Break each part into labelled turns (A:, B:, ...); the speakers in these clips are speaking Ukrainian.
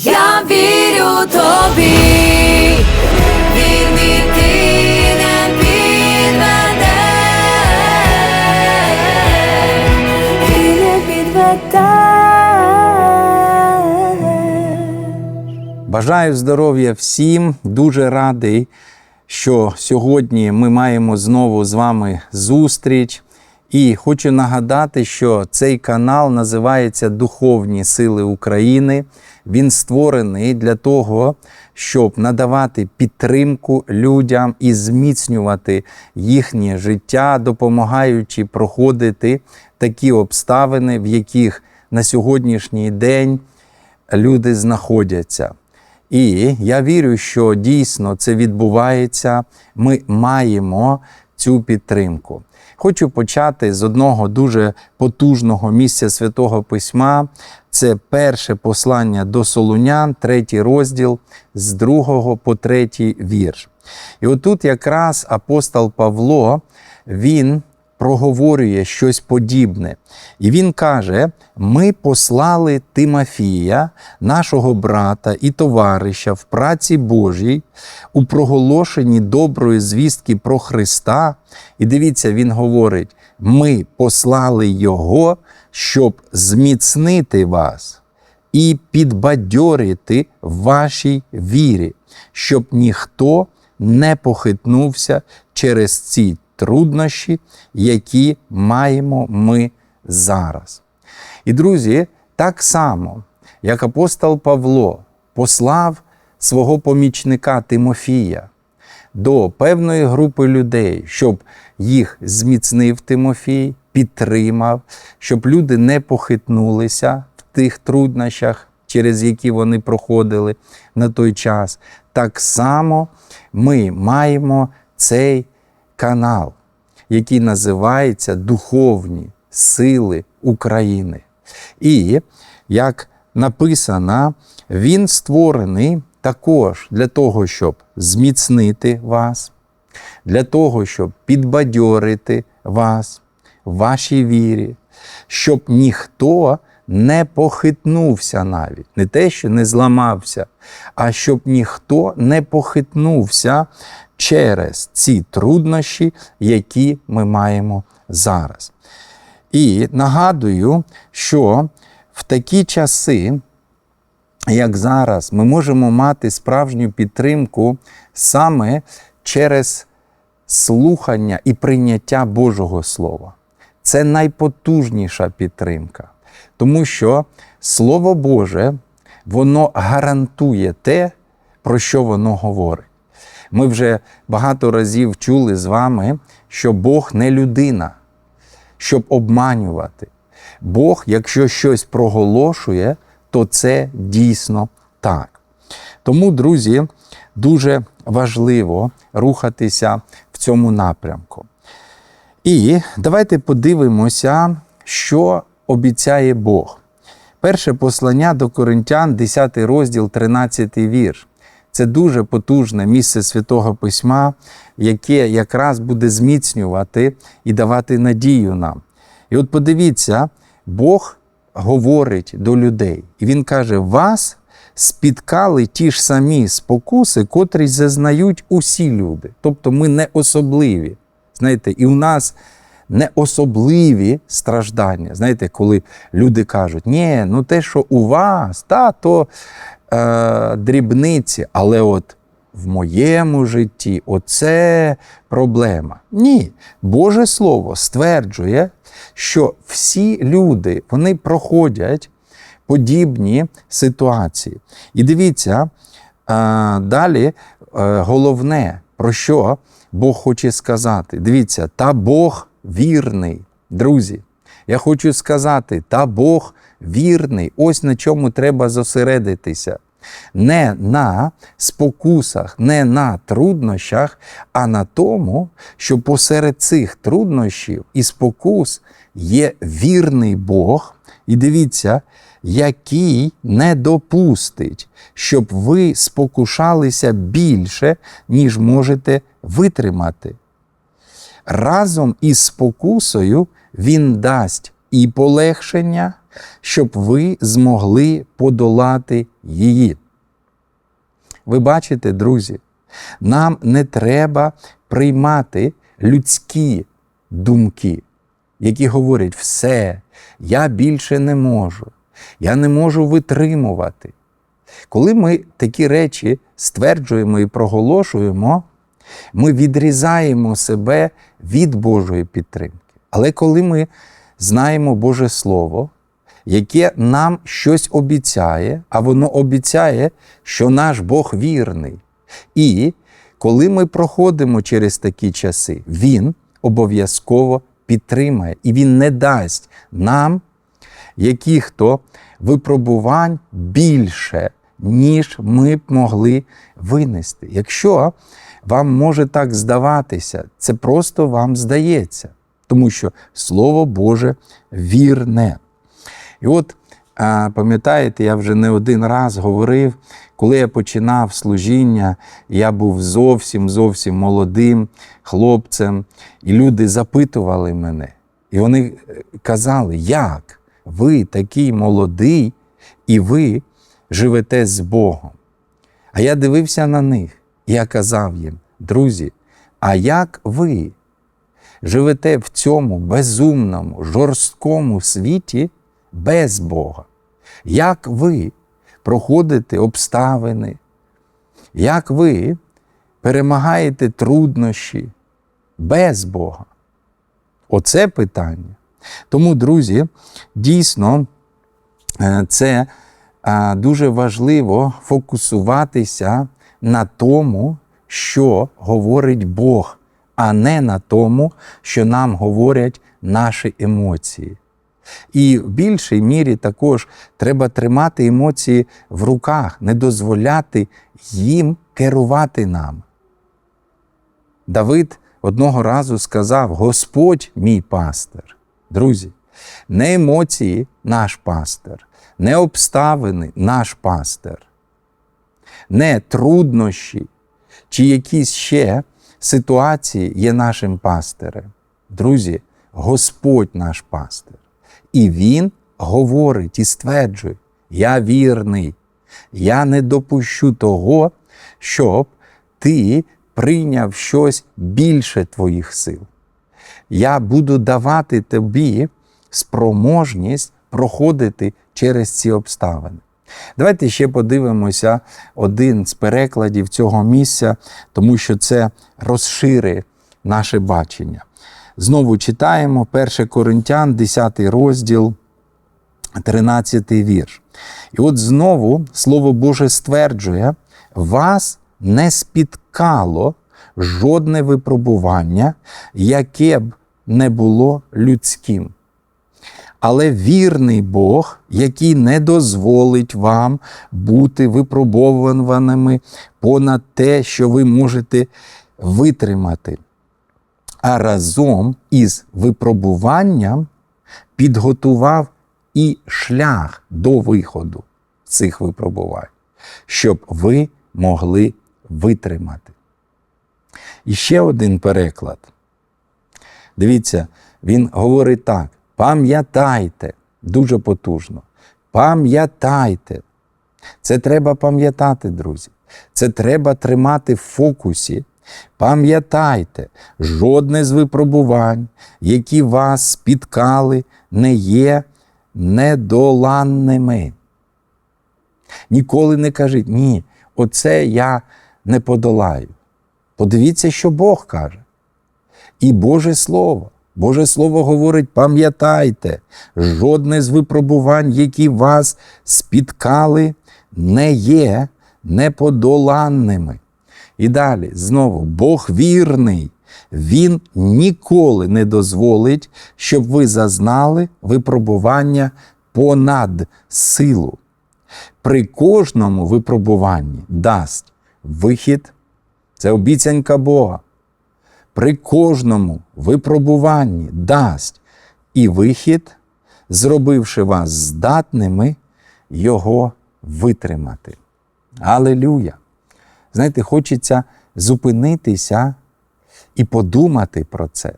A: Я вірю тобі, ти не підведеш, ти.
B: Бажаю здоров'я всім. Дуже радий, що сьогодні ми маємо знову з вами зустріч. І хочу нагадати, що цей канал називається Духовні Сили України. Він створений для того, щоб надавати підтримку людям і зміцнювати їхнє життя, допомагаючи проходити такі обставини, в яких на сьогоднішній день люди знаходяться. І я вірю, що дійсно це відбувається. Ми маємо цю підтримку. Хочу почати з одного дуже потужного місця Святого Письма. Це перше послання до Солунян, третій розділ з другого по третій вірш. І отут якраз апостол Павло, він проговорює щось подібне. І він каже: ми послали Тимофія, нашого брата і товариша в праці Божій, у проголошенні доброї звістки про Христа. І дивіться, він говорить: ми послали Його, щоб зміцнити вас і підбадьорити вашій вірі, щоб ніхто не похитнувся через ці труднощі, які маємо ми зараз. І, друзі, так само, як апостол Павло послав свого помічника Тимофія до певної групи людей, щоб їх зміцнив Тимофій, підтримав, щоб люди не похитнулися в тих труднощах, через які вони проходили на той час. Так само ми маємо цей канал, який називається Духовні Сили України. І, як написано, він створений також для того, щоб зміцнити вас, для того, щоб підбадьорити вас в вашій вірі, щоб ніхто не похитнувся навіть, не те, що не зламався, а щоб ніхто не похитнувся через ці труднощі, які ми маємо зараз. І нагадую, що в такі часи, як зараз, ми можемо мати справжню підтримку саме через слухання і прийняття Божого Слова. Це найпотужніша підтримка, тому що Слово Боже, воно гарантує те, про що воно говорить. Ми вже багато разів чули з вами, що Бог не людина, щоб обманювати. Бог, якщо щось проголошує, то це дійсно так. Тому, друзі, дуже важливо рухатися в цьому напрямку. І давайте подивимося, що обіцяє Бог. Перше послання до Коринтян, 10 розділ, 13 вірш. Це дуже потужне місце Святого Письма, яке якраз буде зміцнювати і давати надію нам. І от подивіться, Бог говорить до людей, і Він каже: вас спіткали ті ж самі спокуси, котрі зазнають усі люди. Тобто ми не особливі. Знаєте, і у нас не особливі страждання. Знаєте, коли люди кажуть, ні, ну те, що у вас, та то е, дрібниці, але от в моєму житті оце проблема. Ні, Боже Слово стверджує, що всі люди вони проходять подібні ситуації. І дивіться, е, далі е, головне, про що Бог хоче сказати. Дивіться, та Бог вірний, друзі. Я хочу сказати, та Бог вірний. Ось на чому треба зосередитися. Не на спокусах, не на труднощах, а на тому, що посеред цих труднощів і спокус є вірний Бог. І дивіться, який не допустить, щоб ви спокушалися більше, ніж можете витримати. Разом із спокусою він дасть і полегшення, щоб ви змогли подолати її. Ви бачите, друзі, нам не треба приймати людські думки, які говорять, все, я більше не можу, я не можу витримувати. Коли ми такі речі стверджуємо і проголошуємо, ми відрізаємо себе від Божої підтримки. Але коли ми знаємо Боже Слово, яке нам щось обіцяє, а воно обіцяє, що наш Бог вірний. І коли ми проходимо через такі часи, Він обов'язково підтримає і Він не дасть нам яких-то випробувань більше, ніж ми б могли винести. Якщо вам може так здаватися, це просто вам здається, тому що Слово Боже вірне. І от, пам'ятаєте, я вже не один раз говорив, коли я починав служіння, я був зовсім зовсім молодим хлопцем, і люди запитували мене. І вони е, казали, як ви такий молодий, і ви живете з Богом. А я дивився на них, я казав їм, друзі, а як ви живете в цьому безумному, жорсткому світі без Бога? Як ви проходите обставини? Як ви перемагаєте труднощі без Бога? Оце питання. Тому, друзі, дійсно, е, це е, дуже важливо фокусуватися на тому, що говорить Бог, а не на тому, що нам говорять наші емоції. І в більшій мірі також треба тримати емоції в руках, не дозволяти їм керувати нами. Давид одного разу сказав: Господь мій пастир. Друзі, не емоції наш пастир, не обставини наш пастир, не труднощі чи якісь ще ситуації є нашим пастирем. Друзі, Господь наш пастир. І Він говорить і стверджує: Я вірний, я не допущу того, щоб ти прийняв щось більше твоїх сил. Я буду давати тобі спроможність проходити через ці обставини. Давайте ще подивимося один з перекладів цього місця, тому що це розширить наше бачення. Знову читаємо 1 Коринтян, 10 розділ, 13 вірш. І от знову Слово Боже стверджує: вас не спіткало жодне випробування, яке б не було людським. Але вірний Бог, який не дозволить вам бути випробованими понад те, що ви можете витримати, а разом із випробуванням підготував і шлях до виходу цих випробувань, щоб ви могли витримати. І ще один переклад. Дивіться, він говорить так: пам'ятайте, дуже потужно. Пам'ятайте. Це треба пам'ятати, друзі. Це треба тримати в фокусі. Пам'ятайте, жодне з випробувань, які вас спіткали, не є недоланними. Ніколи не кажіть, ні, оце я не подолаю. Подивіться, що Бог каже. І Боже Слово. Боже Слово говорить: пам'ятайте, жодне з випробувань, які вас спіткали, не є неподоланними. І далі знову Бог вірний, Він ніколи не дозволить, щоб ви зазнали випробування понад силу. При кожному випробуванні дасть вихід, це обіцянка Бога. При кожному випробуванні дасть і вихід, зробивши вас здатними його витримати. Алелюя! Знаєте, хочеться зупинитися і подумати про це.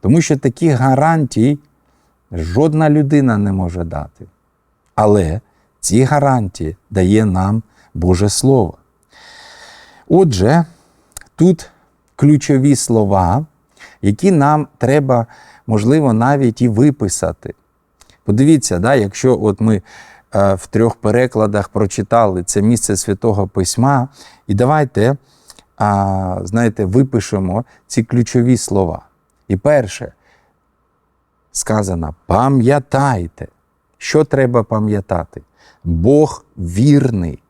B: Тому що таких гарантій жодна людина не може дати. Але ці гарантії дає нам Боже Слово. Отже, тут ключові слова, які нам треба, можливо, навіть і виписати. Подивіться, да, якщо от ми е, в трьох перекладах прочитали це місце Святого Письма, і давайте, а, знаєте, випишемо ці ключові слова. І перше, сказано: пам'ятайте. Що треба пам'ятати? Бог вірний.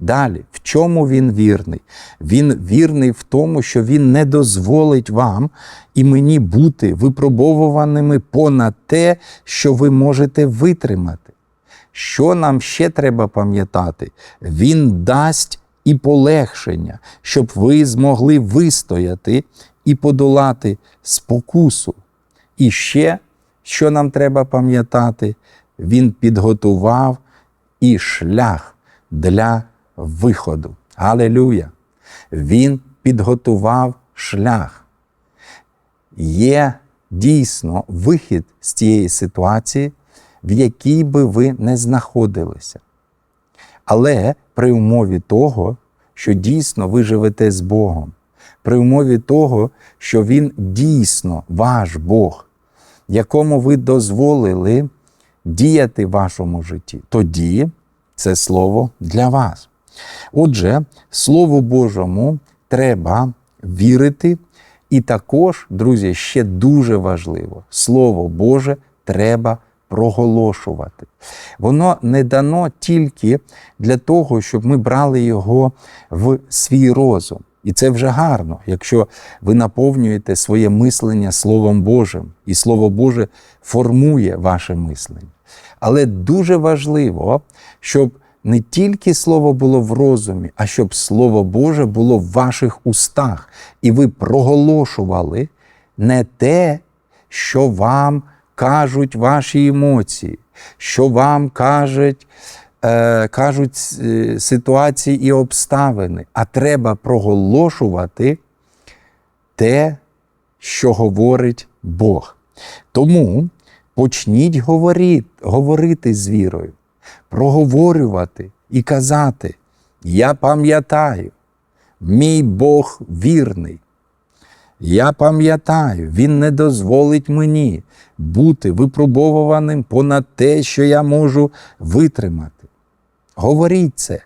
B: Далі, в чому він вірний? Він вірний в тому, що він не дозволить вам і мені бути випробовуваними понад те, що ви можете витримати. Що нам ще треба пам'ятати? Він дасть і полегшення, щоб ви змогли вистояти і подолати спокусу. І ще, що нам треба пам'ятати, він підготував і шлях для виходу. Алелюя! Він підготував шлях. Є дійсно вихід з тієї ситуації, в якій би ви не знаходилися. Але при умові того, що дійсно ви живете з Богом, при умові того, що Він дійсно ваш Бог, якому ви дозволили діяти в вашому житті, тоді це слово для вас. Отже, Слову Божому треба вірити, і також, друзі, ще дуже важливо, Слово Боже треба проголошувати. Воно не дано тільки для того, щоб ми брали його в свій розум. І це вже гарно, якщо ви наповнюєте своє мислення Словом Божим, і Слово Боже формує ваше мислення. Але дуже важливо, щоб не тільки Слово було в розумі, а щоб Слово Боже було в ваших устах, і ви проголошували не те, що вам кажуть ваші емоції, що вам кажуть, е, кажуть е, ситуації і обставини, а треба проголошувати те, що говорить Бог. Тому почніть говорити, говорити з вірою, проговорювати і казати: Я пам'ятаю, мій Бог вірний. Я пам'ятаю, Він не дозволить мені бути випробовуваним понад те, що я можу витримати. Говоріть це.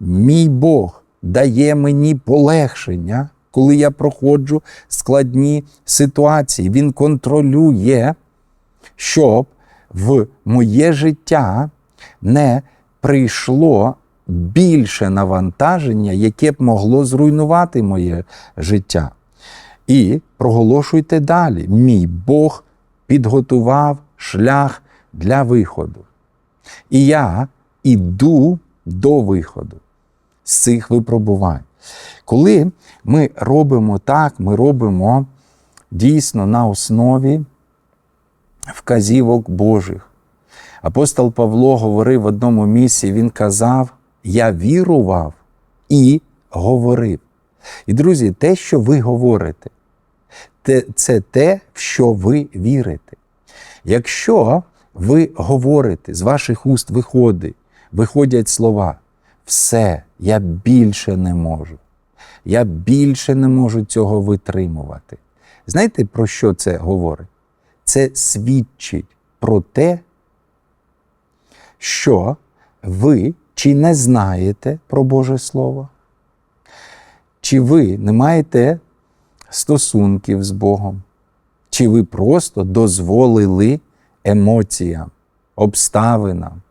B: Мій Бог дає мені полегшення, коли я проходжу складні ситуації. Він контролює, щоб в моє життя не прийшло більше навантаження, яке б могло зруйнувати моє життя. І проголошуйте далі. Мій Бог підготував шлях для виходу. І я іду до виходу з цих випробувань. Коли ми робимо так, ми робимо дійсно на основі вказівок Божих. Апостол Павло говорив в одному місці, він казав: Я вірував і говорив. І, друзі, те, що ви говорите, це те, в що ви вірите. Якщо ви говорите, з ваших уст виходить, виходять слова, все, я більше не можу. Я більше не можу цього витримувати. Знаєте, про що це говорить? Це свідчить про те, що ви чи не знаєте про Боже Слово, чи ви не маєте стосунків з Богом, чи ви просто дозволили емоціям, обставинам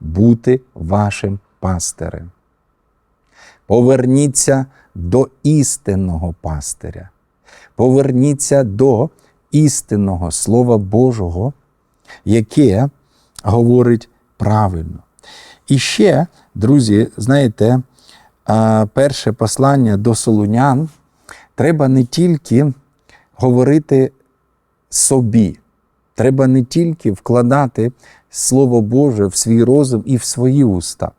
B: бути вашим пастирем. Поверніться до істинного пастиря. Поверніться до істинного Слова Божого, яке говорить правильно. І ще, друзі, знаєте, перше послання до Солунян треба не тільки говорити собі, треба не тільки вкладати Слово Боже в свій розум і в свої уста.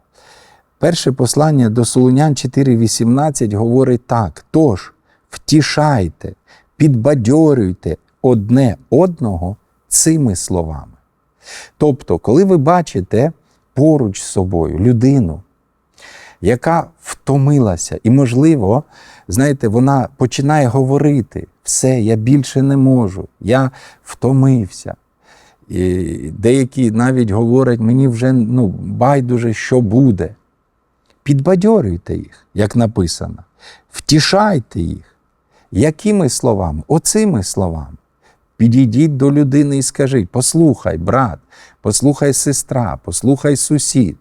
B: Перше послання до Солунян 4,18 говорить так: тож втішайте, підбадьорюйте одне одного цими словами. Тобто, коли ви бачите поруч з собою людину, яка втомилася, і, можливо, знаєте, вона починає говорити: все, я більше не можу, я втомився. І деякі навіть говорять, мені вже ну, байдуже, що буде. Підбадьорюйте їх, як написано, втішайте їх. Якими словами? Оцими словами. Підійдіть до людини і скажіть: послухай, брат, послухай сестра, послухай сусід,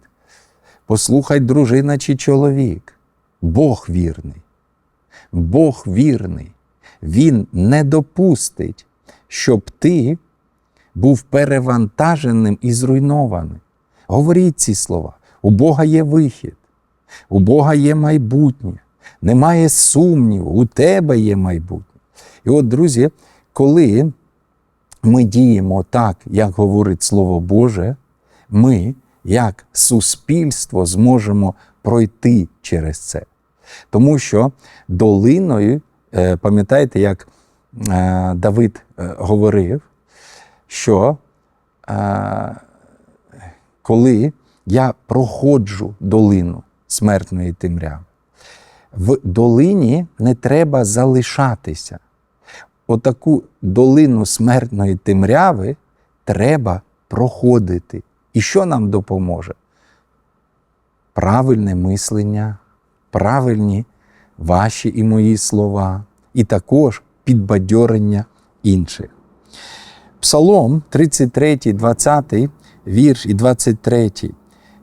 B: послухай дружина чи чоловік. Бог вірний. Бог вірний. Він не допустить, щоб ти був перевантаженим і зруйнованим. Говоріть ці слова. У Бога є вихід, у Бога є майбутнє, немає сумніву, у тебе є майбутнє. І от, друзі, коли ми діємо так, як говорить Слово Боже, ми, як суспільство, зможемо пройти через це. Тому що долиною, е, пам'ятаєте, як е, Давид е, говорив, що коли я проходжу долину смертної темряви, в долині не треба залишатися. Отаку долину смертної темряви треба проходити. І що нам допоможе? Правильне мислення, правильні ваші і мої слова, і також підбадьорення інших. Псалом 33, 20 вірш і 23.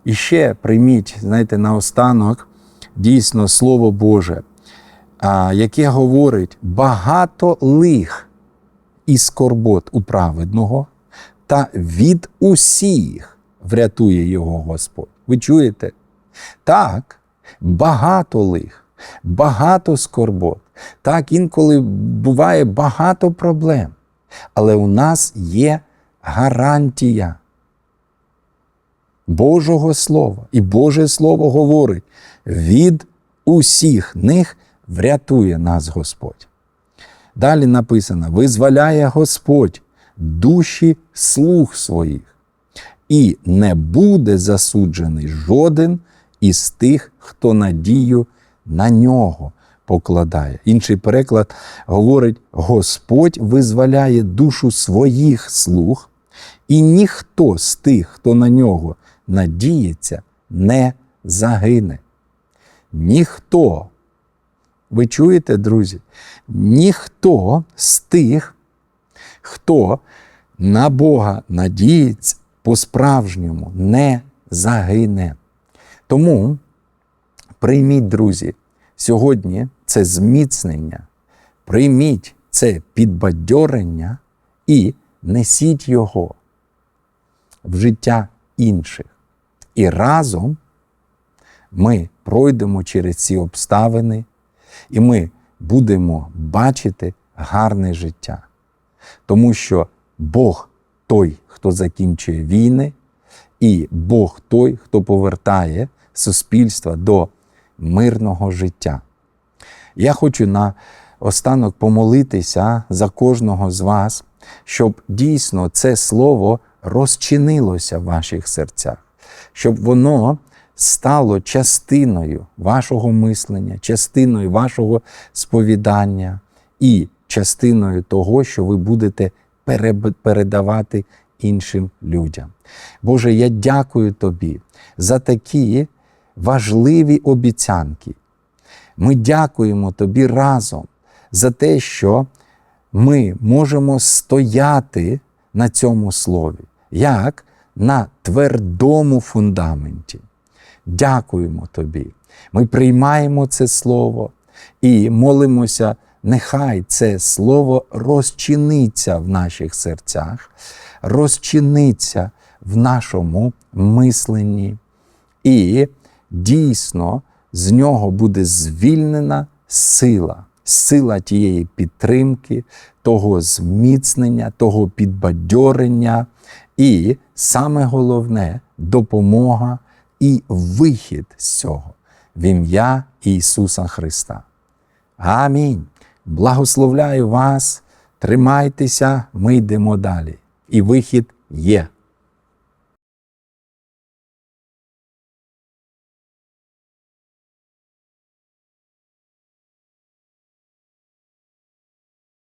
B: І ще прийміть, знаєте, наостанок дійсно Слово Боже, яке говорить багато лих і скорбот у праведного, та від усіх врятує його Господь. Ви чуєте? Так, багато лих, багато скорбот. Так, інколи буває багато проблем. Але у нас є гарантія Божого Слова. І Боже Слово говорить: від усіх них врятує нас Господь. Далі написано: визволяє Господь душі слуг своїх, і не буде засуджений жоден із тих, хто надію на нього покладає. Інший переклад говорить: Господь визволяє душу своїх слуг, і ніхто з тих, хто на нього надіється, не загине. Ніхто. Ви чуєте, друзі? Ніхто з тих, хто на Бога надіється по-справжньому, не загине. Тому прийміть, друзі, сьогодні це зміцнення, прийміть це підбадьорення і несіть його в життя інших. І разом ми пройдемо через ці обставини, і ми будемо бачити гарне життя. Тому що Бог той, хто закінчує війни, і Бог той, хто повертає суспільство до мирного життя. Я хочу на останок помолитися за кожного з вас, щоб дійсно це слово розчинилося в ваших серцях, щоб воно стало частиною вашого мислення, частиною вашого сповідання і частиною того, що ви будете передавати іншим людям. Боже, я дякую Тобі за такі важливі обіцянки. Ми дякуємо Тобі разом за те, що ми можемо стояти на цьому слові, як на твердому фундаменті. Дякуємо Тобі. Ми приймаємо це слово і молимося, нехай це слово розчиниться в наших серцях, розчиниться в нашому мисленні. І дійсно з нього буде звільнена сила, сила тієї підтримки, того зміцнення, того підбадьорення, і саме головне допомога і вихід з цього в ім'я Ісуса Христа. Амінь. Благословляю вас, тримайтеся, ми йдемо далі. і вихід є.